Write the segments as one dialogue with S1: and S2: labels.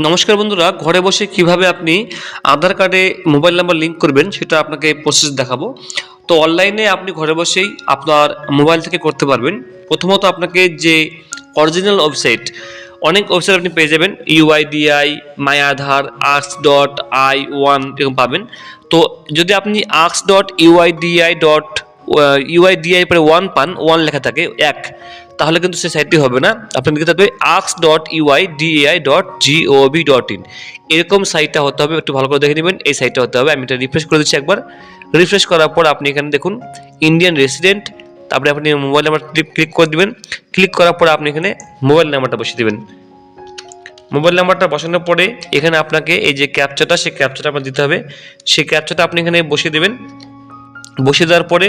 S1: নমস্কার বন্ধুরা, ঘরে বসে কীভাবে আপনি আধার কার্ডে মোবাইল নাম্বার লিঙ্ক করবেন সেটা আপনাকে প্রসেস দেখাবো। তো অনলাইনে আপনি ঘরে বসেই আপনার মোবাইল থেকে করতে পারবেন। প্রথমত আপনাকে যে অরিজিনাল ওয়েবসাইট অনেক ওয়েবসাইট আপনি পেয়ে যাবেন। ইউআইডিআই মাই আধার আক্স ডট আই ওয়ান এরকম পাবেন। তো যদি আপনি আক্স ডট ইউআইডিআই ডট ইউআইডিআই পরে ওয়ান পান ওয়ান লেখা থাকে, এক। তাহলে কিন্তু সেই সাইটটি হবে না। আপনার লিখে থাকবে আক্স dot UIDAI dot gov dot in এরকম সাইটটা হতে হবে, একটু ভালো করে দেখে নেবেন, এই সাইটটা হতে হবে। আমি এটা রিফ্রেশ করে দিচ্ছি একবার। রিফ্রেশ করার পর আপনি এখানে দেখুন ইন্ডিয়ান রেসিডেন্ট তারপরে আপনি মোবাইল নাম্বার ক্লিক করে দিবেন। ক্লিক করার পর আপনি এখানে মোবাইল নাম্বারটা বসিয়ে দেবেন। মোবাইল নাম্বারটা বসানোর পরে এখানে আপনাকে এই যে ক্যাপচাটা সেই ক্যাপচাটা আপনার দিতে হবে। সেই ক্যাপচাটা আপনি এখানে বসিয়ে দেবেন। বসিয়ে দেওয়ার পরে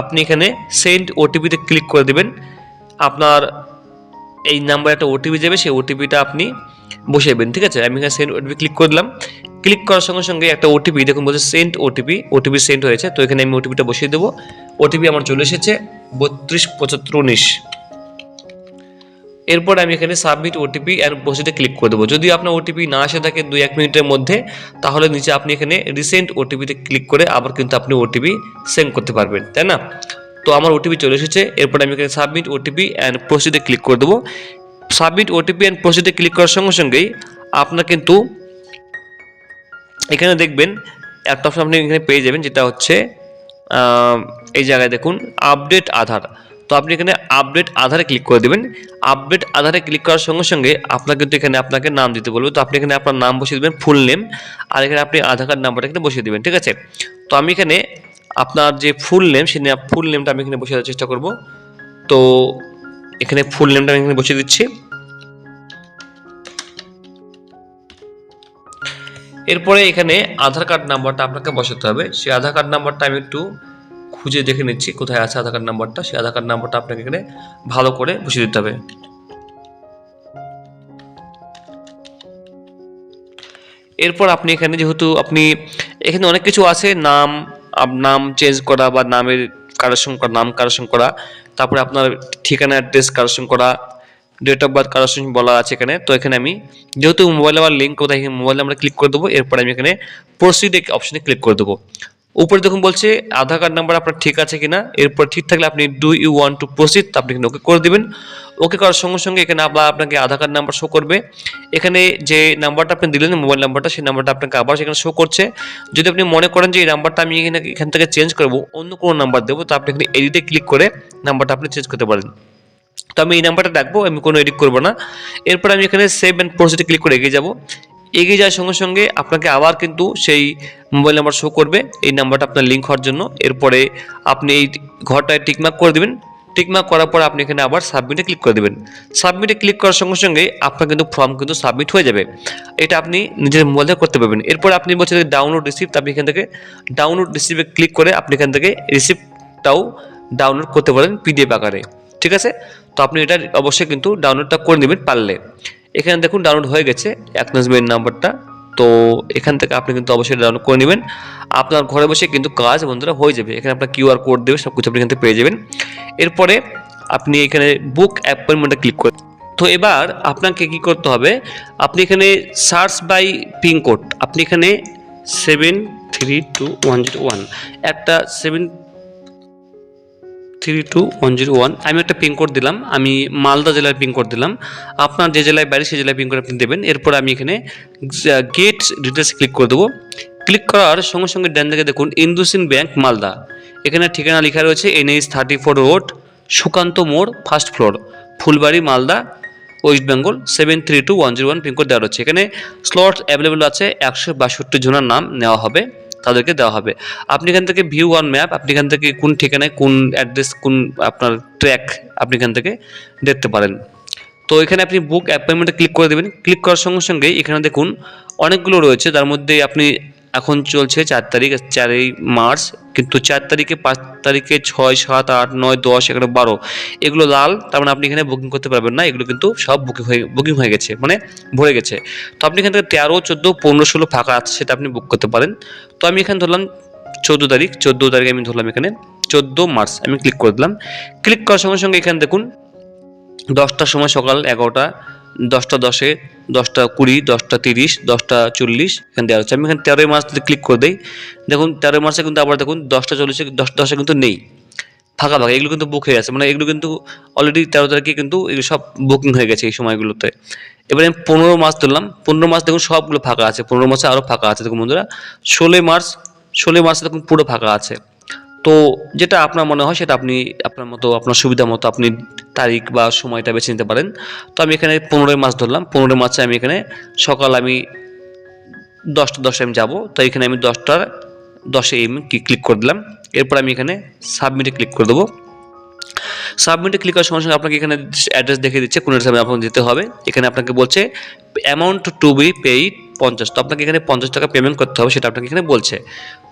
S1: আপনি এখানে সেন্ড ওটিপিতে ক্লিক করে দেবেন। আপনার এই নাম্বারে একটা ওটিপি যাবে, সেই ওটিপিটা আপনি বসে দেবেন ঠিক আছে? আমি এখানে সেন্ড ওটিপি ক্লিক করে দিলাম। ক্লিক করার সঙ্গে সঙ্গে একটা ওটিপি দেখুন বলছে সেন্ড ওটিপি ওটিপি সেন্ড হয়েছে, তো এখানে আমি ওটিপিটা বসিয়ে দেবো। ওটিপি আমার চলে এসেছে বত্রিশ পঁচাত্তর উনিশ। এরপর আমি এখানে সাবমিট ওটিপি অ্যান্ড প্রসিডে ক্লিক করে দেবো। যদি আপনার ওটিপি না আসে থাকে দুই এক মিনিটের মধ্যে, তাহলে নিচে আপনি এখানে রিসেন্ট ওটিপিতে ক্লিক করে আবার কিন্তু আপনি ওটিপি সেন্ড করতে পারবেন, তাই না? তো আমার ওটিপি চলে এসেছে, এরপর আমি এখানে সাবমিট ওটিপি অ্যান্ড প্রসিডে ক্লিক করে দেবো। সাবমিট ওটিপি অ্যান্ড প্রসিডে ক্লিক করার সঙ্গে সঙ্গেই আপনার কিন্তু এখানে দেখবেন, একটা অপশন আপনি এখানে পেয়ে যাবেন, যেটা হচ্ছে এই জায়গায় দেখুন আপডেট আধার। তো আপনি এখানে আপডেট আধারে ক্লিক করে দেবেন। আপডেট আধারে ক্লিক করার সঙ্গে সঙ্গে আপনার কিন্তু এখানে আপনাকে নাম দিতে বলবে। তো আপনি এখানে আপনার নাম বসিয়ে দেবেন ফুল নেম আর এখানে আপনি আধার কার্ড নাম্বারটা এখানে বসিয়ে দেবেন, ঠিক আছে? তো আমি এখানে আপনার যে ফুল নেম সেই ফুল নেমটা আমি এখানে বসিয়ে দেওয়ার চেষ্টা করব। তো এখানে ফুল নেমটা আমি এখানে বসিয়ে দিচ্ছি। এরপরে এখানে আধার কার্ড নাম্বারটা আপনাকে বসাতে হবে। সেই আধার কার্ড নাম্বারটা আমি একটু খুঁজে দেখে নিচ্ছি কোথায় আছে আধার কার্ড নাম্বারটা সেই আধার কার্ড নাম্বারটা আপনাকে এখানে ভালো করে বসিয়ে দিতে হবে। এরপর আপনি এখানে যেহেতু আপনি, এখানে অনেক কিছু আছে, নাম নাম চেঞ্জ করা বা নামের কারেকশন করা, নাম কারেকশন করা, তারপরে আপনার ঠিকানা অ্যাড্রেস কারেকশন করা ডেট অফ বার্থ কারেকশন বলা আছে এখানে। তো এখানে আমি যেহেতু মোবাইল নাম্বার লিঙ্ক কোথায় মোবাইলে আমরা ক্লিক করে দেবো, এরপর আমি এখানে প্রসিড অপশনে ক্লিক করে দেবো। উপরে দেখুন বলছে, আধার কার্ড নাম্বার আপনার ঠিক আছে কিনা, এরপর ঠিক থাকলে আপনি do you want to proceed আপনি এখানে ওকে করে দিবেন। ওকে করার সঙ্গে সঙ্গে এখানে আবার আপনাকে আধার কার্ড নাম্বার শো করবে। এখানে যে নাম্বারটা আপনি দিলেন মোবাইল নাম্বারটা, সেই নাম্বারটা আপনাকে আবার সেখানে শো করছে। যদি আপনি মনে করেন যে এই নাম্বারটা আমি এখানে, এখান থেকে চেঞ্জ করব, অন্য কোনো নাম্বার দেবো, তো আপনি এখানে এডিটে ক্লিক করে নাম্বারটা আপনি চেঞ্জ করতে পারেন। তো আমি এই নাম্বারটা রাখব, আমি কোনো এডিট করব না। এরপর আমি এখানে সেভ অ্যান্ড প্রসিডে ক্লিক করে এগিয়ে যাব। এগিয়ে যাওয়ার সঙ্গে সঙ্গে আপনাকে আবার কিন্তু সেই মোবাইল নাম্বার শো করবে। এই নাম্বারটা আপনার লিঙ্ক হওয়ার জন্য। এরপরে আপনি এই ঘরটায় টিকমার্ক করে দেবেন। টিকমার্ক করার পর আপনি এখানে আবার সাবমিটে ক্লিক করে দেবেন। সাবমিটে ক্লিক করার সঙ্গে সঙ্গে আপনার কিন্তু ফর্ম কিন্তু সাবমিট হয়ে যাবে। এটা আপনি নিজের মোবাইল করতে পারবেন। এরপর আপনি বলছেন ডাউনলোড রিসিপ্ট আপনি এখান থেকে ডাউনলোড রিসিপ্টে ক্লিক করে আপনি এখান থেকে রিসিপ্টটাও ডাউনলোড করতে পারেন পিডিএফ আকারে। ঠিক আছে? তো আপনি এটা অবশ্যই কিন্তু ডাউনলোডটা করে নেবেন পারলে। এখানে দেখুন ডাউনলোড হয়ে গেছে অ্যাকনোলেজমেন্ট নাম্বারটা তো এখান থেকে আপনি কিন্তু অবশ্যই ডাউনলোড করে নেবেন। আপনার ঘরে বসে কিন্তু কাজ বন্ধুরা হয়ে যাবে। এখানে আপনার কিউআর কোড দেবে সব কিছু আপনি এখান থেকে পেয়ে যাবেন। এরপরে আপনি এখানে বুক অ্যাপয়েন্টমেন্টটা ক্লিক করে তো এবার আপনাকে কি করতে হবে, আপনি এখানে সার্চ বাই পিনকোড আপনি এখানে seven three two one zero one একটা seven three two one zero one আমি একটা পিনকোড দিলাম, আমি মালদা জেলার পিনকোড দিলাম। আপনার যে জেলায় বাড়ি, সেই জেলায় পিনকোড আপনি দেবেন। এরপর আমি এখানে গেট ডিটেলস ক্লিক করে দেবো। ক্লিক করার সঙ্গে সঙ্গে ডান দিকে দেখুন ইন্দুসিন ব্যাংক মালদা। এখানে ঠিকানা লেখা রয়েছে NH thirty four road Sukanta মোড় first floor Phulbari, Malda. West Bengal seven three two one zero one pin code দেওয়া রয়েছে। এখানে স্লট অ্যাভেলেবল আছে একশো বাষট্টি জনের নাম নেওয়া হবে, তাদেরকে দেওয়া হবে। আপনি এখান থেকে ভিউ ওয়ান ম্যাপ আপনি এখান থেকে কোন ঠিকানায়, কোন অ্যাড্রেস কোন আপনার ট্র্যাক আপনি এখান থেকে দেখতে পারেন। তো এখানে আপনি বুক অ্যাপয়েন্টমেন্টে ক্লিক করে দেবেন। ক্লিক করার সঙ্গে সঙ্গে এখানে দেখুন অনেকগুলো রয়েছে তার মধ্যে আপনি এখন চলছে চার তারিখ, চারই মার্চ, কিন্তু চার তারিখে পাঁচ তারিখে ছয়, সাত, আট, নয়, দশ, এগারো, বারো, এগুলো লাল, তার মানে আপনি এখানে বুকিং করতে পারবেন না, এগুলো কিন্তু সব বুকিং হয়ে বুকিং হয়ে গেছে মানে ভরে গেছে। তো আপনি এখান থেকে তেরো, চোদ্দ, পনেরো, ষোলো ফাঁকা আছে সেটা আপনি বুক করতে পারেন। তো আমি এখানে ধরলাম চোদ্দ তারিখ, চোদ্দ তারিখে আমি ধরলাম এখানে চোদ্দ মার্চ, আমি ক্লিক করে দিলাম। ক্লিক করার সঙ্গে সঙ্গে এখানে দেখুন, দশটার সময় সকাল এগারোটা দশটা দশে, দশটা কুড়ি, দশটা তিরিশ, দশটা চল্লিশ, এখানে দেওয়া হচ্ছে আমি এখানে তেরোই মার্চ ক্লিক করে দিই, দেখুন তেরোই মার্চে কিন্তু আবার দেখুন দশটা চল্লিশে, দশ দশে কিন্তু নেই। ফাঁকা ফাঁকা, এগুলো কিন্তু বুক হয়ে গেছে। মানে এগুলো কিন্তু অলরেডি তেরো তারিখে কিন্তু এগুলো সব বুকিং হয়ে গেছে এই সময়গুলোতে। এবারে আমি পনেরো মাস ধরলাম। পনেরো মাস দেখুন সবগুলো ফাঁকা আছে। পনেরো মাসে আরও ফাঁকা আছে। দেখুন বন্ধুরা, ষোলোই মার্চ, ষোলোই মার্চে দেখুন পুরো ফাঁকা আছে। তো যেটা আপনার মনে হয় সেটা আপনি আপনার মতো, আপনার সুবিধা মতো আপনি তারিখ বা সময়টা বেছে নিতে পারেন। তো আমি এখানে পনেরোই মাস ধরলাম। পনেরোই মাসে আমি এখানে সকাল আমি দশটা দশে আমি যাব। তো এখানে আমি দশটার দশে এম ক্লিক করে দিলাম। এরপর আমি এখানে সাবমিটে ক্লিক করে দেবো। সাবমিটে ক্লিক করার সঙ্গে সঙ্গে আপনাকে এখানে অ্যাড্রেস দেখিয়ে দিচ্ছে, কোন হিসাবে আপনাকে দিতে হবে। এখানে আপনাকে বলছে অ্যামাউন্ট টু বি পেইড পঞ্চাশ। তো আপনাকে এখানে পঞ্চাশ টাকা পেমেন্ট করতে হবে, সেটা আপনাকে এখানে বলছে।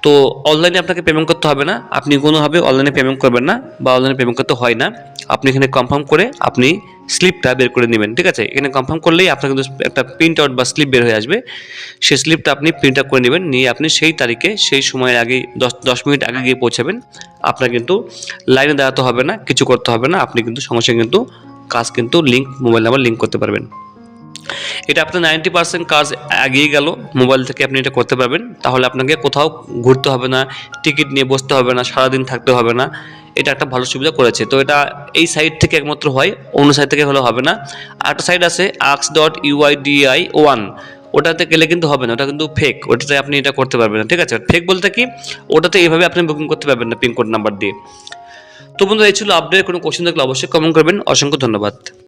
S1: তো অনলাইনে আপনাকে পেমেন্ট করতে হবে না, আপনি কোনোভাবে অনলাইনে পেমেন্ট করবেন না বা অনলাইনে পেমেন্ট করতে হয় না। আপনি এখানে কনফার্ম করে আপনি স্লিপটা বের করে নেবেন, ঠিক আছে? এখানে কনফার্ম করলেই আপনার কিন্তু একটা প্রিন্ট আউট বা স্লিপ বের হয়ে আসবে। সেই স্লিপটা আপনি প্রিন্ট আউট করে নেবেন, নিয়ে আপনি সেই তারিখে, সেই সময়ের আগে, দশ দশ মিনিট আগে গিয়ে পৌঁছাবেন। আপনার কিন্তু লাইনে দাঁড়াতে হবে না, কিছু করতে হবে না, আপনি কিন্তু সঙ্গে কিন্তু কাজ কিন্তু লিঙ্ক মোবাইল নাম্বার লিঙ্ক করতে পারবেন। এটা আপনার নাইনটি পার্সেন্ট কাজ এগিয়ে গেল মোবাইল থেকে আপনি এটা করতে পারবেন। তাহলে আপনাকে কোথাও ঘুরতে হবে না টিকিট নিয়ে বসতে হবে না, সারাদিন থাকতে হবে না। এটা একটা ভালো সুবিধা করেছে। তো এটা এই সাইট থেকে একমাত্র হয়, অন্য সাইট থেকে হলে হবে না। আর একটা সাইট আছে আক্স ডট ইউআইডিআই ওয়ান ওটাতে গেলে কিন্তু হবে না, ওটা কিন্তু ফেক ওটাতে আপনি এটা করতে পারবেন না, ঠিক আছে? ফেক বলতে কি? ওটাতে এইভাবে আপনি বুকিং করতে পারবেন না পিনকোড নাম্বার দিয়ে। তো বন্ধু এই ছিল আপডেট কোনো কোশ্চেন থাকলে অবশ্যই কমেন্ট করবেন। অসংখ্য ধন্যবাদ।